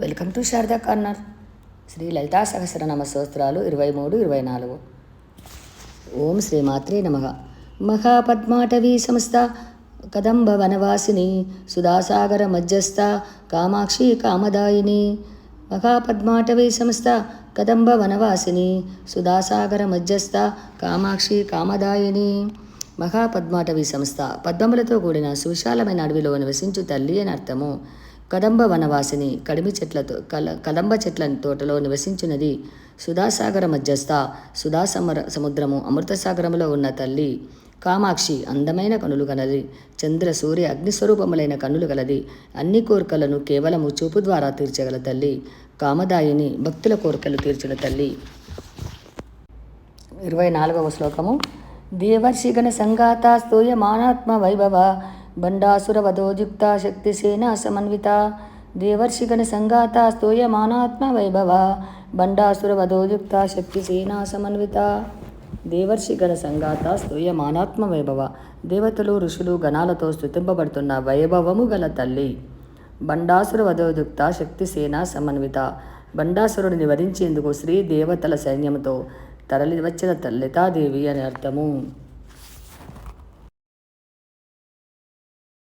Welcome to Sharada corner. Shri Lalita Sahasranama స్తోత్రాలు ఇరవై మూడు ఇరవై నాలుగు. ఓం శ్రీ మాత్రే నమ. మహాపద్మాటవీ సంస్థ కదంబ వనవాసిని సుధాసాగర మధ్యస్థ కామాక్షి కామదాయిని. మహాపద్మాటవీ సంస్థ కదంబ వనవాసిని సుధాసాగర మధ్యస్థ కామాక్షి కామదాయిని. మహాపద్మాటవీ సంస్థ పద్మములతో కూడిన సువిశాలమైన అడవిలో నివసించు తల్లి అని అర్థము. కదంబ వనవాసిని కడిమి చెట్లతో కల కదంబ చెట్ల తోటలో నివసించినది సుధాసాగర మధ్యస్థ సుధా సమర సముద్రము అమృతసాగరములో ఉన్న తల్లి. కామాక్షి అందమైన కనులు గలది చంద్ర సూర్య అగ్నిస్వరూపములైన కనులు గలది అన్ని కోరికలను కేవలము చూపు ద్వారా తీర్చగల తల్లి. కామదాయిని భక్తుల కోరికలు తీర్చిన తల్లి. ఇరవై నాలుగవ శ్లోకము. దేవర్షిగణ సంఘాత స్తూయమానాత్మ వైభవ బండాసుర వధోజుక్త శక్తిసేన సమన్విత దేవర్షిగణ సంఘాత స్తూయమానాత్మ వైభవ బండాసుర వధోజుక్త శక్తిసేన సమన్విత దేవర్షిగణ సంఘాత స్తూయమానాత్మ వైభవ దేవతలు ఋషులు గణాలతో స్థుతింపబడుతున్న వైభవము గల తల్లి. బండాసుర వధోయుక్త శక్తిసేన సమన్విత. బండాసురుడిని వధించేందుకు శ్రీ దేవతల సైన్యంతో తరలి వచ్చిన అని అర్థము.